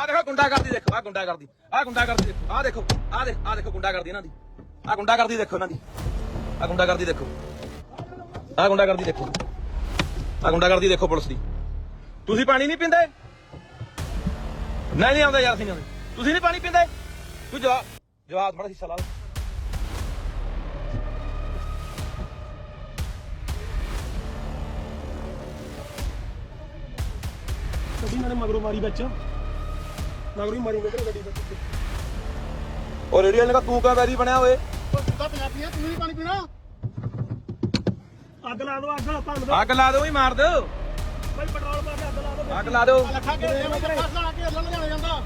ਆਹ ਦੇਖੋ ਗੁੰਡਾ ਕਰਦੀ ਦੇਖੋ ਆ ਗੁੰਡਾ ਕਰਦੀ ਆ ਗੁੰਡਾ ਕਰਦੀ ਦੇਖੋ ਆ ਦੇਖੋ ਆ ਦੇ ਆ ਦੇਖੋ ਗੁੰਡਾ ਕਰਦੀ ਇਹਨਾਂ ਦੀ ਆ ਗੁੰਡਾ ਕਰਦੀ ਦੇਖੋ ਇਹਨਾਂ ਦੀ ਆ ਗੁੰਡਾ ਕਰਦੀ ਦੇਖੋ ਆ ਗੁੰਡਾ ਕਰਦੀ ਦੇਖੋ ਆ ਗੁੰਡਾ ਕਰਦੀ ਦੇਖੋ ਪੁਲਿਸ ਦੀ। ਤੁਸੀਂ ਪਾਣੀ ਨਹੀਂ ਪੀਂਦੇ? ਨਹੀਂ ਨਹੀਂ ਆਉਂਦਾ ਯਾਰ ਨਹੀਂ ਆਉਂਦੇ ਤੁਸੀਂ ਨਹੀਂ ਪਾਣੀ ਪੀਂਦੇ? ਤੂੰ ਜਵਾਬ ਜਵਾਬ ਬੜਾ ਹਿੱਸਾ ਲਾ ਲਓ। ਨਾਲੇ ਮਗਰੋਂ ਮਾਰੀ ਵਿੱਚ? ਮਗਰੋਂ ਹੀ ਮਾਰੀ ਨਿਕਲ ਗੱਡੀ ਵਿੱਚ? ਉਹ ਰੇਡੀਓ ਨੇ ਕਹਾ ਤੂੰ ਕਾ ਵੈਰੀ ਬਣਿਆ ਓਏ? ਤਾਂ ਪੰਜਾਬੀ ਆ ਤੂੰ ਨਹੀਂ ਪਾਣੀ ਪੀਣਾ? ਅੱਗ ਲਾ ਦੋ ਅੱਗ ਭੰਨ ਦੋ ਅੱਗ ਲਾ ਦਿਓ ਹੀ ਮਾਰ ਦਿਓ। ਭਾਈ ਪੈਟਰੋਲ ਪਾ ਕੇ ਅੱਗ ਲਾ ਦੋ ਅੱਗ ਲਾ ਦਿਓ। ਲੱਖਾਂ ਕੇ ਆ ਕੇ ਅੱਲਣ ਜਾਣਾ ਜਾਂਦਾ।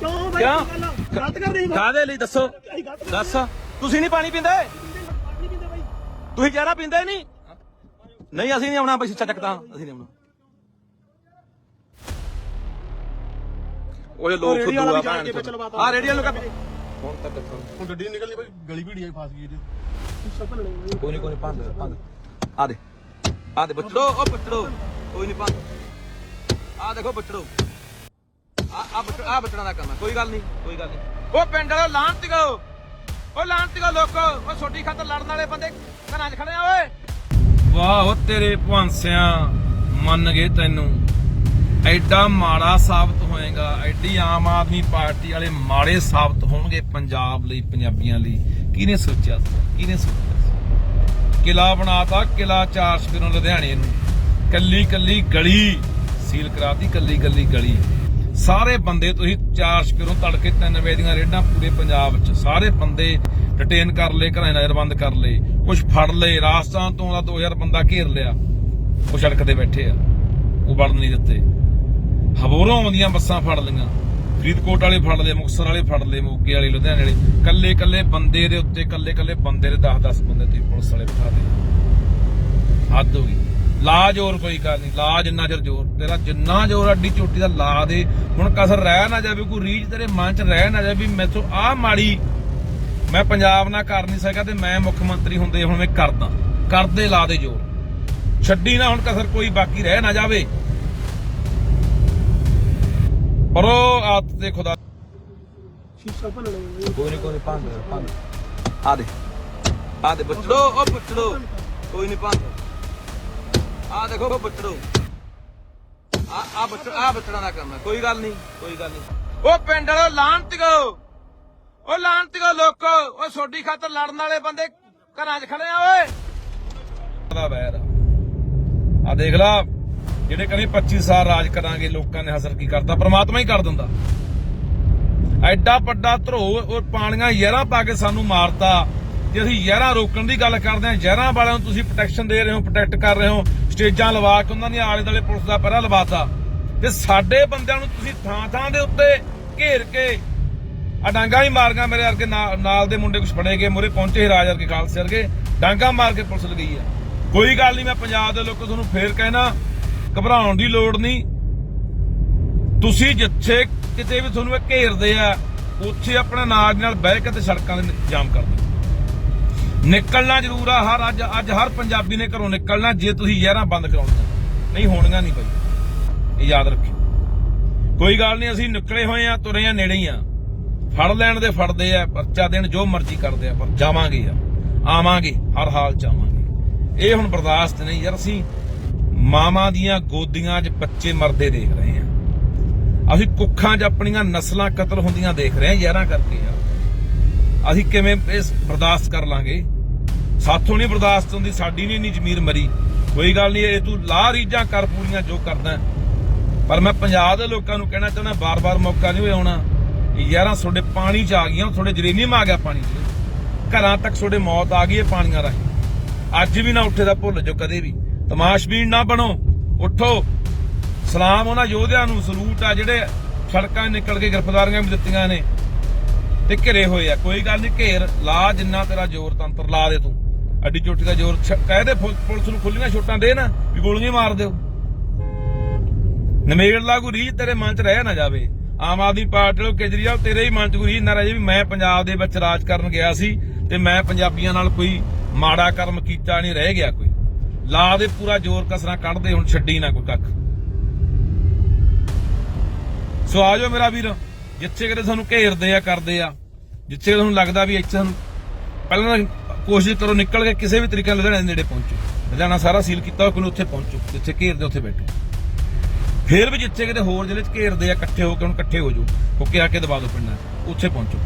ਕਿਉਂ ਭਾਈ? ਕੀ? ਗਲਤ ਕਰਦੇ ਕਾਦੇ ਲਈ? ਦੱਸੋ। ਦੱਸ। ਤੁਸੀਂ ਨਹੀਂ ਪਾਣੀ ਪੀਂਦੇ? ਤੁਸੀਂ ਜ਼ਹਿਰਾ ਪੀਂਦੇ ਨਹੀਂ? ਨਹੀਂ ਅਸੀਂ ਨਹੀਂ ਆਉਣਾ ਬਈ ਸੱਚਾ ਚੱਕਦਾ। ਅਸੀਂ ਨਹੀਂ ਆਉਣਾ। ਓਏ ਲੋਕ ਫੁੱਦੂ ਵਾਲਾ ਆ ਵੀ ਕੇ ਲਵਾਤਾ। ਆ ਰੇਡੀਓ ਨੂੰ ਕਹ ਹੁਣ ਤੱਕ ਦੇਖੋ। ਹੁਣ ਗੱਡੀ ਨੀ ਨਿਕਲਣੀ ਭਾਈ ਗਲੀ ਭੀੜੀ ਆਈ ਫਸ ਗਈ ਇਹਦੇ। ਕੋਈ ਨਹੀਂ ਕੋਈ ਨਹੀਂ ਪੰਦ ਪੰਦ ਆ ਦੇ ਆ ਦੇ ਬੱਚੜੋ ਉਹ ਬੱਚੜੋ ਕੋਈ ਨਹੀਂ ਪੰਦ ਆ ਦੇਖੋ ਬੱਚੜੋ। ਆ ਆ ਬੱਚੜ ਆ ਬੱਚੜਾਂ ਦਾ ਕੰਮ ਹੈ ਕੋਈ ਗੱਲ ਨਹੀਂ ਕੋਈ ਗੱਲ ਨਹੀਂ ਉਹ ਪਿੰਡ ਵਾਲੋ ਲਾਂਤੀਗੋ ਉਹ ਲਾਂਤੀਗੋ ਲੋਕੋ ਉਹ ਛੋਟੀ ਖਾਤਰ ਲੜਨ ਵਾਲੇ ਬੰਦੇ ਘਰਾਂ 'ਚ ਖੜੇ ਆ ਓਏ। ਵਾਹ ਉਹ ਤੇਰੇ ਭਾਂਸਿਆਂ ਮੰਨ ਗਏ ਤੈਨੂੰ। ਐਡਾ ਮਾੜਾ ਸਾਬਤ ਹੋਏਗਾ ਐਡੀ ਆਮ ਆਦਮੀ ਪਾਰਟੀ ਵਾਲੇ ਮਾੜੇ ਸਾਬਤ ਹੋਣਗੇ ਪੰਜਾਬ ਲਈ, ਪੰਜਾਬੀਆਂ ਲਈ। ਕਿਹਨੇ ਸੋਚਿਆ ਸੀ? ਕਿਹਨੇ ਸੋਚਿਆ ਸੀ? ਕਿਲਾ ਬਣਾਤਾ ਕਿਲਾ ਚਾਰ ਸ਼ਪਿਰੋਂ ਲੁਧਿਆਣੇ ਨੂੰ। ਕੱਲੀ ਕੱਲੀ ਗਲੀ, ਸੀਲ ਕਰਾਤੀ, ਕੱਲੀ ਕੱਲੀ ਗਲੀ। ਸਾਰੇ ਬੰਦੇ ਤੁਸੀਂ ਚਾਰ ਸ਼ਪਿਰੋਂ ਤੜਕੇ ਤਿੰਨ ਵਜੇ ਦੀਆਂ ਰੇਡਾਂ ਪੂਰੇ ਪੰਜਾਬ 'ਚ ਸਾਰੇ ਬੰਦੇ ਡਿਟੇਨ ਕਰ ਲਏ, ਘਰਾਂ ਨਜ਼ਰ ਬੰਦ ਕਰ ਲਏ। ਕੁਝ ਫੜ ਲਏ, ਰਾਜਸਥਾਨ ਤੋਂ ਦਾ 2000 ਬੰਦਾ ਘੇਰ ਲਿਆ। ਉਹ ਸੜਕ ਤੇ ਬੈਠੇ ਆ। ਉਹ ਵੜਨ ਨਹੀਂ ਦਿੱਤੇ। ਹਬੋਰੋਂ ਆਉਂਦੀਆਂ ਬੱਸਾਂ ਫੜ ਲਈਆਂ। ਫਰੀਦਕੋਟ ਵਾਲੇ ਫੜ ਲਏ, ਮੁਕਤਸਰ ਵਾਲੇ ਫੜ ਲਏ, ਮੋਗੇ ਵਾਲੇ, ਲੁਧਿਆਣੇ ਵਾਲੇ। ਕੱਲੇ ਕੱਲੇ ਬੰਦੇ ਦੇ ਉੱਤੇ, ਕੱਲੇ ਕੱਲੇ ਬੰਦੇ ਦੇ 10-10 ਬੰਦੇ ਤੇ ਪੁਲਿਸ ਵਾਲੇ ਬਿਠਾ ਦੇ ਹੱਦ ਹੋ ਗਈ। ਲਾ ਜ਼ੋਰ ਕੋਈ ਗੱਲ ਨਹੀਂ, ਲਾ ਜਿੰਨਾ ਚਿਰ ਜ਼ੋਰ, ਤੇਰਾ ਜਿੰਨਾ ਜ਼ੋਰ ਅੱਡੀ ਚੋਟੀ ਦਾ ਲਾ ਦੇ। ਹੁਣ ਕਸਰ ਰਹਿ ਨਾ ਜਾਵੇ, ਕੋਈ ਰੀਝ ਤੇਰੇ ਮਨ 'ਚ ਰਹਿ ਨਾ ਜਾਵੇ ਵੀ ਮੈਥੋਂ ਆਹ ਮਾੜੀ, ਮੈਂ ਪੰਜਾਬ ਨਾਲ ਕਰ ਨਹੀਂ ਸਕਿਆ ਤੇ ਮੈਂ ਮੁੱਖ ਮੰਤਰੀ ਹੁੰਦੇ ਹੁਣ ਮੈਂ ਕਰਦਾ। ਕਰਦੇ ਲਾ ਦੇ ਜ਼ੋਰ। ਛੱਡੀ ਨਾ ਹੁਣ ਕਸਰ, ਕੋਈ ਬਾਕੀ ਰਹਿ ਨਾ ਜਾਵੇ। ਪਰ ਉਹ ਆਤ ਤੇ ਖੁਦਾ ਸ਼ੀਸ਼ਾ ਭੰਨਣੇ ਭਾਈ। ਕੋਈ ਨਹੀਂ ਕੋਈ ਨਹੀਂ ਪੰਦ ਪੰਦ ਆ ਦੇ ਆ ਦੇ ਬੱਚੜੋ ਉਹ ਬੱਚੜੋ। ਕੋਈ ਨਹੀਂ ਪੰਦ ਆ ਦੇਖੋ ਉਹ ਬੱਚੜੋ। ਆ ਆ ਬੱਚੜ ਆ ਬੱਚੜਾਂ ਦਾ ਕੰਮ ਹੈ। ਕੋਈ ਗੱਲ ਨਹੀਂ ਕੋਈ ਗੱਲ ਨਹੀਂ ਉਹ ਪਿੰਡ ਵਾਲੋ ਲਾਂਤੀਗੋ ਉਹ ਲਾਂਤੀਗੋ ਲੋਕੋ। ਉਹ ਛੋਡੀ ਖਾਤਰ ਲੜਨ ਵਾਲੇ ਬੰਦੇ ਘਰਾਂ 'ਚ ਖੜੇ ਆ ਓਏ। ਦਾ ਵੈਰ ਆ ਦੇਖ ਲਾ। ਜਿਹੜੇ ਕਹਿੰਦੇ 25 ਸਾਲ ਰਾਜ ਕਰਾਂਗੇ, ਲੋਕਾਂ ਨੇ ਹਸਰ ਕੀ ਕਰਦਾ ਪ੍ਰਮਾਤਮਾ ਹੀ ਕਰ ਦਿੰਦਾ। ਐਡਾ ਵੱਡਾ ਧਰੋ ਉਹ ਪਾਣੀਆਂ ਯਾਰਾਂ ਪਾ ਕੇ ਸਾਨੂੰ ਮਾਰਤਾ। ਜੇ ਅਸੀਂ ਯਾਰਾਂ ਰੋਕਣ ਦੀ ਗੱਲ ਕਰਦੇ ਹਾਂ, ਯਾਰਾਂ ਵਾਲਿਆਂ ਨੂੰ ਤੁਸੀਂ ਪ੍ਰੋਟੈਕਸ਼ਨ ਦੇ ਰਹੇ ਹੋ ਪ੍ਰੋਟੈਕਟ ਕਰ ਰਹੇ ਹੋ, ਸਟੇਜਾਂ ਲਵਾ ਕੇ ਉਹਨਾਂ ਦੀਆਂ ਆਲੇ ਦੁਆਲੇ ਪੁਲਿਸ ਦਾ ਪਹਿਰਾ ਲਵਾਤਾ। ਤੇ ਸਾਡੇ ਬੰਦਿਆਂ ਨੂੰ ਤੁਸੀਂ ਥਾਂ ਥਾਂ ਦੇ ਉੱਤੇ ਘੇਰ ਕੇ ਆ ਡਾਂਗਾ ਹੀ ਮਾਰੀਆਂ ਮੇਰੇ ਵਰਗੇ ਨਾਲ ਦੇ ਮੁੰਡੇ ਕੁਝ ਫੜੇ ਗਏ, ਮੂਹਰੇ ਪਹੁੰਚੇ ਸੀ ਰਾਜ ਵਰਗੇ ਖਾਲਸੇ ਵਰਗੇ, ਡਾਂਗਾ ਮਾਰ ਕੇ ਪੁਲਿਸ ਲਗਈ ਆ। ਕੋਈ ਗੱਲ ਨਹੀਂ, ਮੈਂ ਪੰਜਾਬ ਦੇ ਲੋਕਾਂ ਤੁਹਾਨੂੰ ਫੇਰ ਕਹਿਣਾ ਘਬਰਾਉਣ ਦੀ ਲੋੜ ਨਹੀਂ। ਤੁਸੀਂ ਜਿੱਥੇ ਕਿਤੇ ਵੀ ਤੁਹਾਨੂੰ ਇਹ ਘੇਰਦੇ ਆ, ਉੱਥੇ ਆਪਣਾ ਨਾਜ ਨਾਲ ਬਹਿ ਕੇ ਤੇ ਸੜਕਾਂ ਦੇ ਜਾਮ ਕਰ ਦਿਓ। ਨਿਕਲਣਾ ਜ਼ਰੂਰ ਆ, ਹਰ ਅੱਜ ਅੱਜ ਹਰ ਪੰਜਾਬੀ ਨੇ ਘਰੋਂ ਨਿਕਲਣਾ, ਜੇ ਤੁਸੀਂ ਯਾਰਾਂ ਬੰਦ ਕਰਾਉਣੀਆਂ ਨਹੀਂ, ਹੋਣੀਆਂ ਨਹੀਂ ਭਾਈ ਇਹ ਯਾਦ ਰੱਖਿਓ। ਕੋਈ ਗੱਲ ਨਹੀਂ, ਅਸੀਂ ਨਿਕਲੇ ਹੋਏ ਆ, ਤੁਰੇ ਆ, ਨੇੜੇ ਹੀ ਆ। ਫੜ ਲੈਣ ਦੇ ਫੜਦੇ ਆ, ਪਰਚਾ ਦੇਣ, ਜੋ ਮਰਜ਼ੀ ਕਰਦੇ ਆ, ਪਰ ਜਾਵਾਂਗੇ ਆ ਆਵਾਂਗੇ, ਹਰ ਹਾਲ ਚ ਆਵਾਂਗੇ। ਇਹ ਹੁਣ ਬਰਦਾਸ਼ਤ ਨਹੀਂ ਯਾਰ, ਅਸੀਂ ਮਾਵਾਂ ਦੀਆਂ ਗੋਦੀਆਂ 'ਚ ਬੱਚੇ ਮਰਦੇ ਦੇਖ ਰਹੇ ਆ ਅਸੀਂ ਕੁੱਖਾਂ 'ਚ ਆਪਣੀਆਂ ਨਸਲਾਂ ਕਤਲ ਹੁੰਦੀਆਂ ਦੇਖ ਰਹੇ ਆ ਯਾਰਾਂ ਕਰਕੇ ਆ ਅਸੀਂ ਕਿਵੇਂ ਇਸ ਬਰਦਾਸ਼ਤ ਕਰ ਲਾਂਗੇ? ਸਾਥੋਂ ਨਹੀਂ ਬਰਦਾਸ਼ਤ ਹੁੰਦੀ, ਸਾਡੀ ਨਹੀਂ ਇੰਨੀ ਜ਼ਮੀਰ ਮਰੀ। ਕੋਈ ਗੱਲ ਨਹੀਂ, ਇਹ ਤੂੰ ਲਾ ਰੀਜਾਂ ਕਰ ਪੂਰੀਆਂ ਜੋ ਕਰਦਾ। ਪਰ ਮੈਂ ਪੰਜਾਬ ਦੇ ਲੋਕਾਂ ਨੂੰ ਕਹਿਣਾ ਚਾਹੁੰਦਾ, ਬਾਰ-ਬਾਰ ਮੌਕਾ ਨਹੀਂ ਹੋਇਆ ਆਉਣਾ ਯਾਰਾਂ ਤੁਹਾਡੇ ਪਾਣੀ 'ਚ ਆ ਗਈਆਂ, ਤੁਹਾਡੇ ਜਰੇਨੀਅਮ ਆ ਗਿਆ ਪਾਣੀ 'ਚ। ਘਰਾਂ ਤੱਕ ਤੁਹਾਡੇ ਮੌਤ ਆ ਗਈ ਹੈ ਪਾਣੀਆਂ ਰਾਹੀਂ। ਅੱਜ ਵੀ ਨਾ ਉੱਠੇ ਦਾ ਭੁੱਲ ਜੋ ਕਦੇ ਵੀ। ਤਮਾਸ਼ਬੀਨ ਨਾ ਬਣੋ। ਉੱਠੋ। ਸਲਾਮ ਉਹਨਾਂ ਯੋਧਿਆਂ ਨੂੰ। ਸਲੂਟ ਆ ਜਿਹੜੇ ਸੜਕਾਂ ਨਿਕਲ ਕੇ ਗ੍ਰਿਫਤਾਰੀਆਂ ਵੀ ਦਿੱਤੀਆਂ ਨੇ ਤੇ ਘਿਰੇ ਹੋਏ ਆ। ਕੋਈ ਗੱਲ ਨਹੀਂ, ਘੇਰ ਲਾ ਜਿੰਨਾ ਤੇਰਾ ਜ਼ੋਰ ਤੰਤਰ ਲਾ ਦੇ ਤੂੰ। ਅੱਡੀ ਚੋਟੀ ਦਾ ਜ਼ੋਰ ਕਹਿ ਦੇ ਪੁਲਿਸ ਨੂੰ ਖੁੱਲੀਆਂ ਛੋਟਾਂ ਦੇ ਨਾ ਵੀ ਗੋਲੀਆਂ ਮਾਰ ਦਿਓ। ਨਮੇੜ ਲਾ ਕੋਈ ਰੀਝ ਤੇਰੇ ਮਨ 'ਚ ਰਹਿ ਨਾ ਜਾਵੇ। ਆਮ ਆਦਮੀ ਪਾਰਟੀ ਨੂੰ ਕੇਜਰੀਵਾਲ, ਤੇਰੇ ਹੀ ਮਨ 'ਚ ਕੋਈ ਰੀਝ ਨਾ ਰਹਿ ਜਾਵੇ ਵੀ ਮੈਂ ਪੰਜਾਬ ਦੇ ਵਿੱਚ ਰਾਜ ਕਰਨ ਗਿਆ ਸੀ ਤੇ ਮੈਂ ਪੰਜਾਬੀਆਂ ਨਾਲ ਕੋਈ ਮਾੜਾ ਕਰਮ ਕੀਤਾ ਨਹੀਂ, ਰਹਿ ਗਿਆ ਕੋਈ। ਲਾ ਦੇ ਪੂਰਾ ਜ਼ੋਰ ਕਸਰਾਂ ਕੱਢਦੇ ਹੁਣ ਛੱਡੀ ਨਾ ਕੋਈ ਕੱਖ। ਸੋ ਆ ਮੇਰਾ ਵੀਰ ਜਿੱਥੇ ਕਿਤੇ ਤੁਹਾਨੂੰ ਘੇਰਦੇ ਆ ਕਰਦੇ ਆ ਜਿੱਥੇ ਤੁਹਾਨੂੰ ਲੱਗਦਾ ਵੀ ਇੱਥੇ ਤੁਹਾਨੂੰ ਪਹਿਲਾਂ ਕੋਸ਼ਿਸ਼ ਕਰੋ ਨਿਕਲ ਕੇ ਕਿਸੇ ਵੀ ਤਰੀਕੇ ਨਾਲ ਲੁਧਿਆਣੇ ਦੇ ਨੇੜੇ ਪਹੁੰਚੋ। ਲੁਧਿਆਣਾ ਸਾਰਾ ਸੀਲ ਕੀਤਾ ਹੋਇਆ ਕੋਈ ਉੱਥੇ ਪਹੁੰਚੋ ਜਿੱਥੇ ਘੇਰਦੇ ਉੱਥੇ ਬੈਠੋ। ਫਿਰ ਵੀ ਜਿੱਥੇ ਕਿਤੇ ਹੋਰ ਜ਼ਿਲ੍ਹੇ ਚ ਘੇਰਦੇ ਆ ਇਕੱਠੇ ਹੋ ਕੇ ਹੁਣ ਇਕੱਠੇ ਹੋ ਜਾਓ ਹੁੱਕੇ ਆ ਕੇ ਦਬਾ ਦਿਓ ਪਿੰਡਾਂ 'ਚ, ਉੱਥੇ ਪਹੁੰਚੋ।